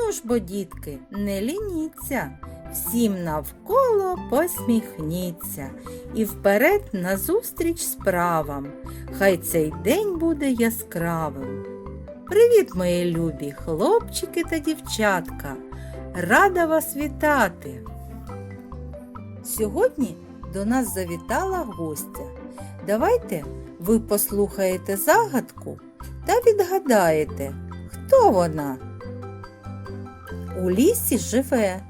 Ну ж бо, дітки, не лініться, всім навколо посміхніться і вперед назустріч справам. Хай цей день буде яскравим. Привіт, мої любі хлопчики та дівчатка! Рада вас вітати! Сьогодні до нас завітала гостя. Давайте ви послухаєте загадку та відгадаєте, хто вона. У лісі живе,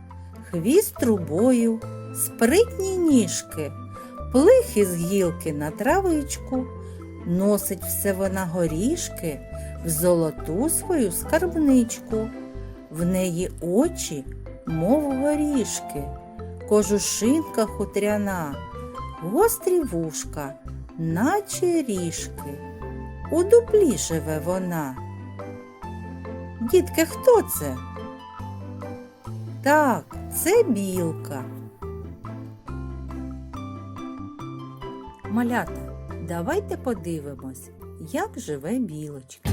хвіст трубою, спритні ніжки, плихи з гілки на травичку, носить все вона горішки в золоту свою скарбничку. В неї очі, мов горішки, кожушинка хутряна, гострі вушка, наче ріжки. У дуплі живе вона. Дітки, хто це? Так, це білка. Малята, давайте подивимось, як живе білочка.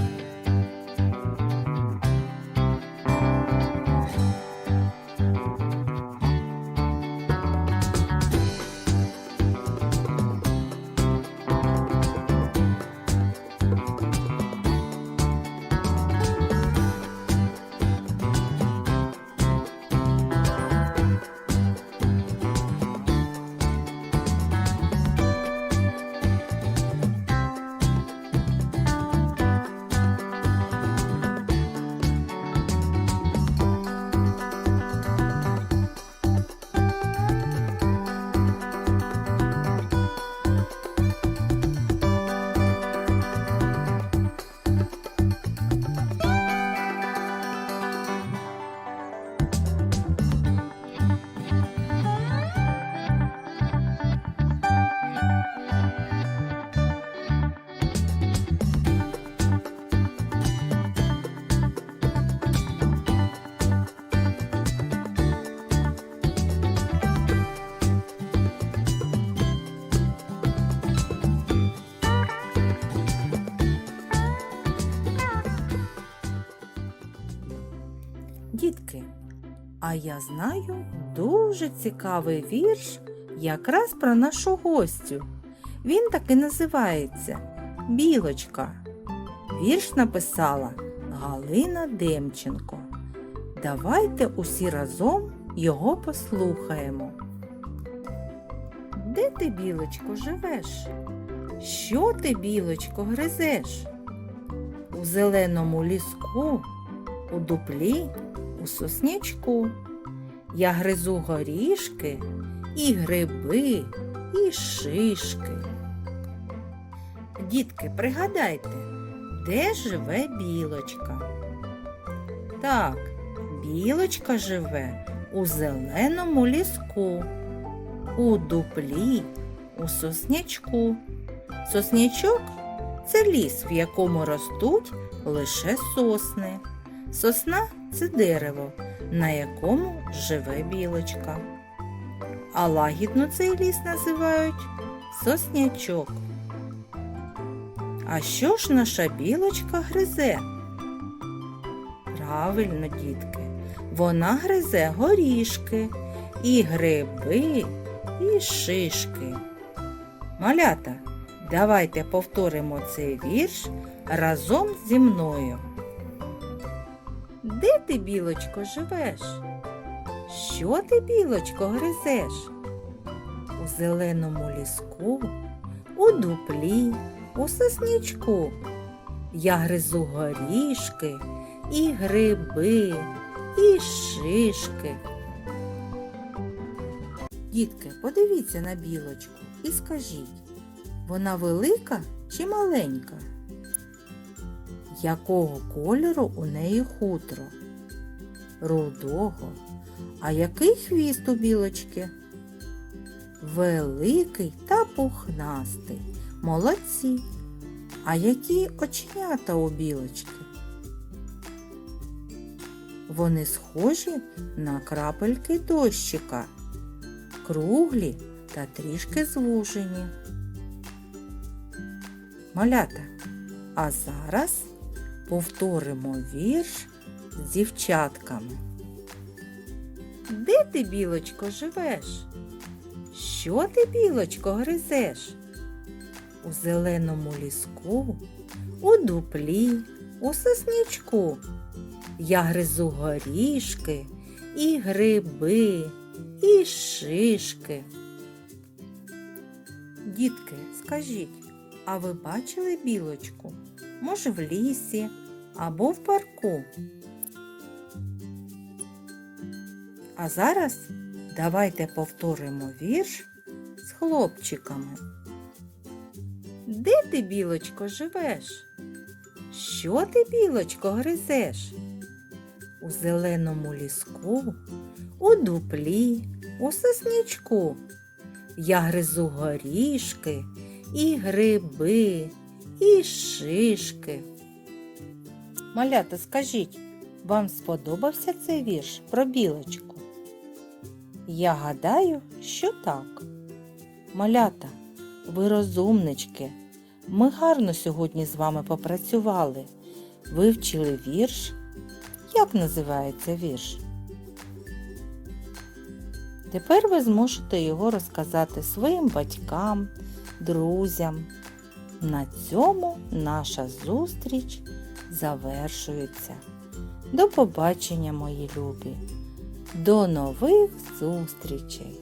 Дітки, а я знаю дуже цікавий вірш якраз про нашу гостю. Він так і називається Білочка. Вірш написала Галина Демченко. Давайте усі разом його послухаємо. Де ти, білочко, живеш? Що ти, білочко, гризеш? У зеленому ліску, у дуплі, у соснячку. Я гризу горішки і гриби, і шишки. Дітки, пригадайте, де живе білочка? Так, білочка живе у зеленому ліску, у дуплі, у соснячку. Соснячок це ліс, в якому ростуть лише сосни. Сосна це дерево, на якому живе білочка. А лагідно цей ліс називають соснячок. А що ж наша білочка гризе? Правильно, дітки, вона гризе горішки, і гриби, і шишки. Малята, давайте повторимо цей вірш разом зі мною. Де ти, білочко, живеш? Що ти, білочко, гризеш? У зеленому ліску, у дуплі, у соснячку. Я гризу горішки, і гриби, і шишки. Дітки, подивіться на білочку і скажіть, вона велика чи маленька? Якого кольору у неї хутро? Рудого. А який хвіст у білочки? Великий та пухнастий. Молодці. А які оченята у білочки? Вони схожі на крапельки дощика, круглі та трішки звужені. Малята, а зараз повторимо вірш з дівчатками. Де ти, білочко, живеш? Що ти, білочко, гризеш? У зеленому ліску, у дуплі, у соснячку. Я гризу горішки, і гриби, і шишки. Дітки, скажіть, а ви бачили білочку? Може, в лісі або в парку? А зараз давайте повторимо вірш з хлопчиками. Де ти, білочко, живеш? Що ти, білочко, гризеш? У зеленому ліску, у дуплі, у соснячку. Я гризу горішки, і гриби, і шишки. Малята, скажіть, вам сподобався цей вірш про білочку? Я гадаю, що так. Малята, ви розумнички. Ми гарно сьогодні з вами попрацювали. Вивчили вірш. Як називається вірш? Тепер ви зможете його розказати своїм батькам, друзям. На цьому наша зустріч завершується. До побачення, мої любі! До нових зустрічей!